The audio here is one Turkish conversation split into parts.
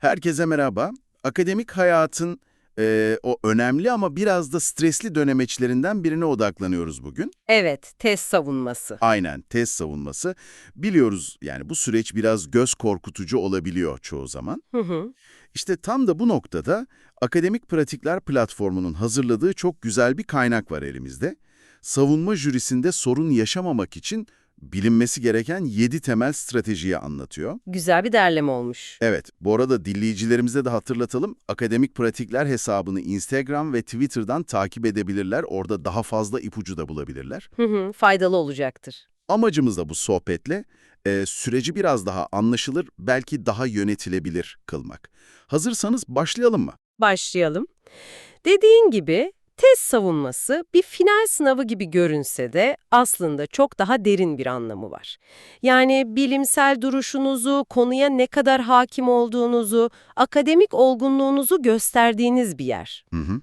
Herkese merhaba. Akademik hayatın eee, o önemli ama biraz da stresli dönemeçlerinden birine odaklanıyoruz bugün. Evet, test savunması. Aynen, test savunması. Biliyoruz yani bu süreç biraz göz korkutucu olabiliyor çoğu zaman. Hı hı. İşte tam da bu noktada Akademik Pratikler Platformu'nun hazırladığı çok güzel bir kaynak var elimizde. Savunma jürisinde sorun yaşamamak için bilinmesi gereken 7 temel stratejiyi anlatıyor. Güzel bir derleme olmuş. Evet, bu arada dinleyicilerimize de hatırlatalım. Akademik Pratikler hesabını Instagram ve Twitter'dan takip edebilirler. Orada daha fazla ipucu da bulabilirler. Hı hı, faydalı olacaktır. Amacımız da bu sohbetle e, süreci biraz daha anlaşılır, belki daha yönetilebilir kılmak. Hazırsanız başlayalım mı? Başlayalım. Dediğin gibi test savunması bir final sınavı gibi görünse de aslında çok daha derin bir anlamı var. Yani bilimsel duruşunuzu, konuya ne kadar hakim olduğunuzu, akademik olgunluğunuzu gösterdiğiniz bir yer. Hı hı.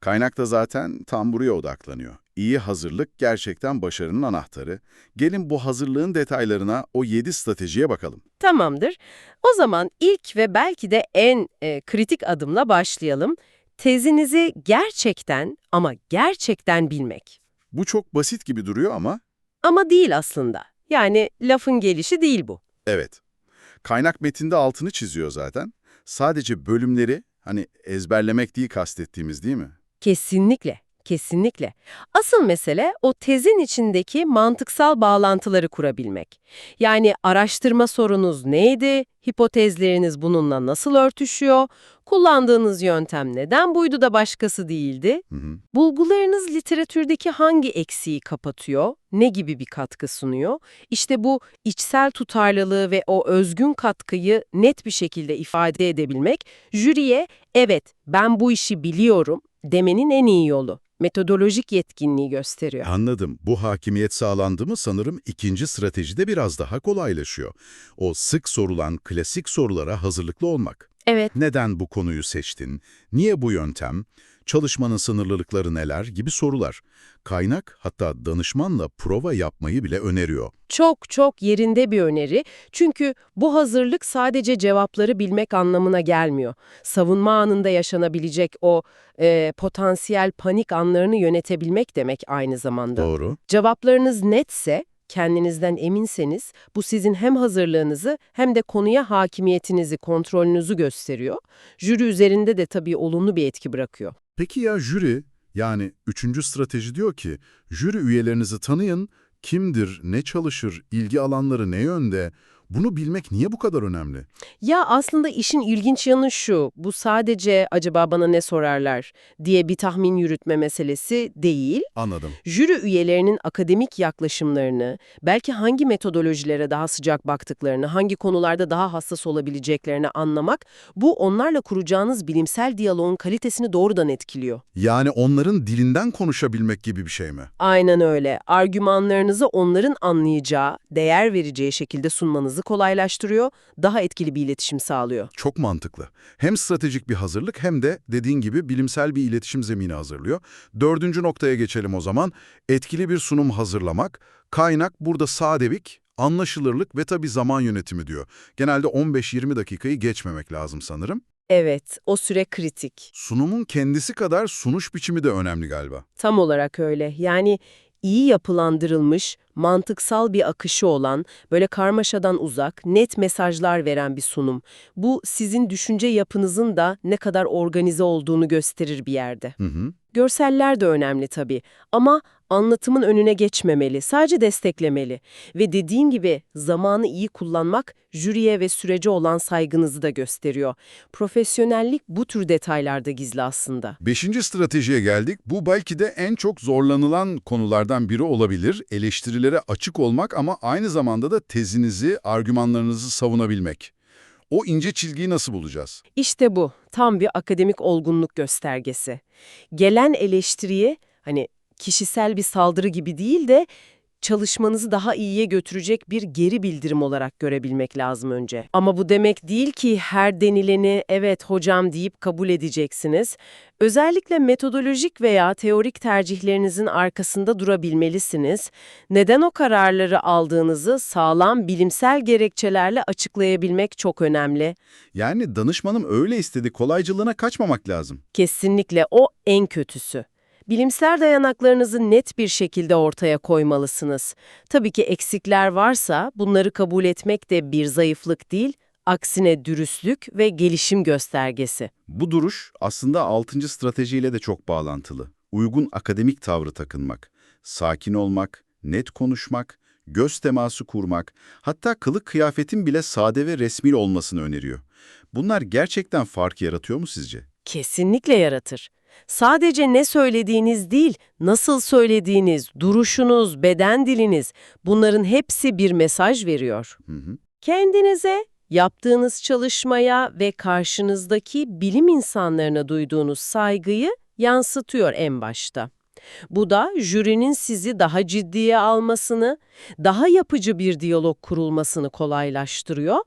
Kaynak da zaten tam buraya odaklanıyor. İyi hazırlık gerçekten başarının anahtarı. Gelin bu hazırlığın detaylarına, o 7 stratejiye bakalım. Tamamdır. O zaman ilk ve belki de en e, kritik adımla başlayalım. Tezinizi gerçekten ama gerçekten bilmek. Bu çok basit gibi duruyor ama Ama değil aslında. Yani lafın gelişi değil bu. Evet. Kaynak metinde altını çiziyor zaten. Sadece bölümleri hani ezberlemek değil kastettiğimiz değil mi? Kesinlikle, kesinlikle. Asıl mesele o tezin içindeki mantıksal bağlantıları kurabilmek. Yani araştırma sorunuz neydi, hipotezleriniz bununla nasıl örtüşüyor, kullandığınız yöntem neden buydu da başkası değildi, Hı hı. bulgularınız literatürdeki hangi eksiği kapatıyor, ne gibi bir katkı sunuyor, İşte bu içsel tutarlılığı ve o özgün katkıyı net bir şekilde ifade edebilmek, jüriye evet ben bu işi biliyorum demenin en iyi yolu. Metodolojik yetkinliği gösteriyor. Anladım. Bu hakimiyet sağlandı mı sanırım ikinci stratejide biraz daha kolaylaşıyor. O sık sorulan klasik sorulara hazırlıklı olmak. Evet, Neden bu konuyu seçtin? Niye bu yöntem? Çalışmanın sınırlılıkları neler gibi sorular. Kaynak hatta danışmanla prova yapmayı bile öneriyor. çok çok yerinde bir öneri. Çünkü bu hazırlık sadece cevapları bilmek anlamına gelmiyor. Savunma anında yaşanabilecek o e, potansiyel panik anlarını yönetebilmek demek aynı zamanda. Doğru. Cevaplarınız netse, kendinizden eminseniz bu sizin hem hazırlığınızı hem de konuya hakimiyetinizi, kontrolünüzü gösteriyor. Jüri üzerinde de tabii olumlu bir etki bırakıyor. Peki ya jüri? Yani üçüncü strateji diyor ki, jüri üyelerinizi tanıyın, kimdir, ne çalışır, ilgi alanları ne yönde, bunu bilmek niye bu kadar önemli? Ya aslında işin ilginç yanı şu, bu sadece acaba bana ne sorarlar diye bir tahmin yürütme meselesi değil. Anladım. Jüri üyelerinin akademik yaklaşımlarını, belki hangi metodolojilere daha sıcak baktıklarını, hangi konularda daha hassas olabileceklerini anlamak, bu onlarla kuracağınız bilimsel diyaloğun kalitesini doğrudan etkiliyor. Yani onların dilinden konuşabilmek gibi bir şey mi? Aynen öyle. Argümanlarınızı onların anlayacağı, değer vereceği şekilde sunmanızı kolaylaştırıyor, daha etkili bir iletişim sağlıyor. Çok mantıklı. Hem stratejik bir hazırlık hem de dediğin gibi bilimsel bir iletişim zemini hazırlıyor. Dördüncü noktaya geçelim o zaman. Etkili bir sunum hazırlamak. Kaynak burada sadevik, anlaşılırlık ve tabii zaman yönetimi diyor. Genelde 15-20 dakikayı geçmemek lazım sanırım. Evet, o süre kritik. Sunumun kendisi kadar sunuş biçimi de önemli galiba. Tam olarak öyle. Yani iyi yapılandırılmış, mantıksal bir akışı olan, böyle karmaşadan uzak, net mesajlar veren bir sunum. Bu sizin düşünce yapınızın da ne kadar organize olduğunu gösterir bir yerde. Hı hı. Görseller de önemli tabii ama anlatımın önüne geçmemeli, sadece desteklemeli. Ve dediğin gibi zamanı iyi kullanmak jüriye ve sürece olan saygınızı da gösteriyor. Profesyonellik bu tür detaylarda gizli aslında. Beşinci stratejiye geldik. Bu belki de en çok zorlanılan konulardan biri olabilir. Eleştirilere açık olmak ama aynı zamanda da tezinizi, argümanlarınızı savunabilmek. O ince çizgiyi nasıl bulacağız? İşte bu, tam bir akademik olgunluk göstergesi. Gelen eleştiriyi, hani kişisel bir saldırı gibi değil de çalışmanızı daha iyiye götürecek bir geri bildirim olarak görebilmek lazım önce. Ama bu demek değil ki her denileni evet hocam deyip kabul edeceksiniz. Özellikle metodolojik veya teorik tercihlerinizin arkasında durabilmelisiniz. Neden o kararları aldığınızı sağlam bilimsel gerekçelerle açıklayabilmek çok önemli. Yani danışmanım öyle istedi kolaycılığına kaçmamak lazım. Kesinlikle o en kötüsü. Bilimsel dayanaklarınızı net bir şekilde ortaya koymalısınız. Tabii ki eksikler varsa bunları kabul etmek de bir zayıflık değil, aksine dürüstlük ve gelişim göstergesi. Bu duruş aslında 6. stratejiyle de çok bağlantılı. Uygun akademik tavrı takınmak, sakin olmak, net konuşmak, göz teması kurmak, hatta kılık kıyafetin bile sade ve resmi olmasını öneriyor. Bunlar gerçekten fark yaratıyor mu sizce? Kesinlikle yaratır. Sadece ne söylediğiniz değil, nasıl söylediğiniz, duruşunuz, beden diliniz bunların hepsi bir mesaj veriyor. Hı hı. Kendinize, yaptığınız çalışmaya ve karşınızdaki bilim insanlarına duyduğunuz saygıyı yansıtıyor en başta. Bu da jürinin sizi daha ciddiye almasını, daha yapıcı bir diyalog kurulmasını kolaylaştırıyor.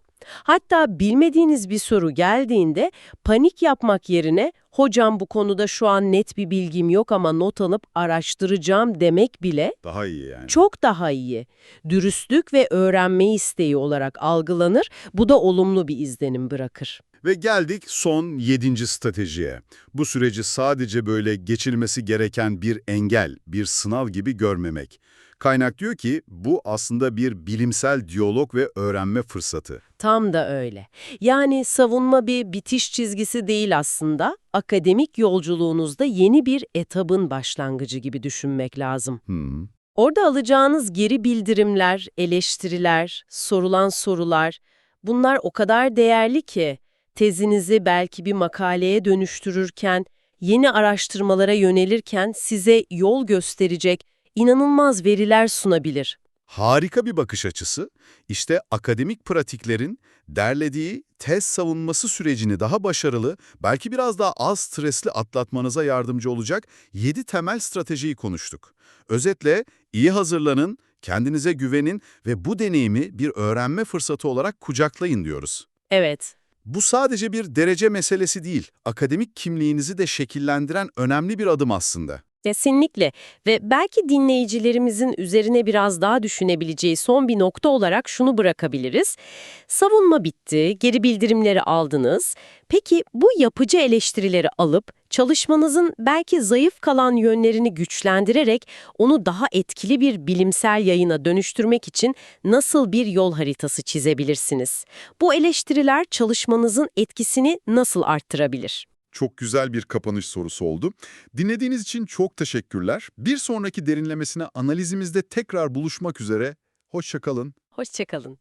Hatta bilmediğiniz bir soru geldiğinde panik yapmak yerine hocam bu konuda şu an net bir bilgim yok ama not alıp araştıracağım demek bile Daha iyi yani. çok daha iyi. Dürüstlük ve öğrenme isteği olarak algılanır, bu da olumlu bir izlenim bırakır. Ve geldik son yedinci stratejiye. Bu süreci sadece böyle geçilmesi gereken bir engel, bir sınav gibi görmemek. Kaynak diyor ki bu aslında bir bilimsel diyalog ve öğrenme fırsatı. Tam da öyle. Yani savunma bir bitiş çizgisi değil aslında, akademik yolculuğunuzda yeni bir etabın başlangıcı gibi düşünmek lazım. Hı. Orada alacağınız geri bildirimler, eleştiriler, sorulan sorular, bunlar o kadar değerli ki tezinizi belki bir makaleye dönüştürürken, yeni araştırmalara yönelirken size yol gösterecek inanılmaz veriler sunabilir. Harika bir bakış açısı. İşte akademik pratiklerin derlediği tez savunması sürecini daha başarılı, belki biraz daha az stresli atlatmanıza yardımcı olacak 7 temel stratejiyi konuştuk. Özetle iyi hazırlanın, kendinize güvenin ve bu deneyimi bir öğrenme fırsatı olarak kucaklayın diyoruz. Evet, Bu sadece bir derece meselesi değil, akademik kimliğinizi de şekillendiren önemli bir adım aslında. Kesinlikle ve belki dinleyicilerimizin üzerine biraz daha düşünebileceği son bir nokta olarak şunu bırakabiliriz. Savunma bitti, geri bildirimleri aldınız. Peki bu yapıcı eleştirileri alıp çalışmanızın belki zayıf kalan yönlerini güçlendirerek onu daha etkili bir bilimsel yayına dönüştürmek için nasıl bir yol haritası çizebilirsiniz? Bu eleştiriler çalışmanızın etkisini nasıl arttırabilir? Çok güzel bir kapanış sorusu oldu. Dinlediğiniz için çok teşekkürler. Bir sonraki derinlemesine analizimizde tekrar buluşmak üzere. Hoşçakalın. Hoşçakalın.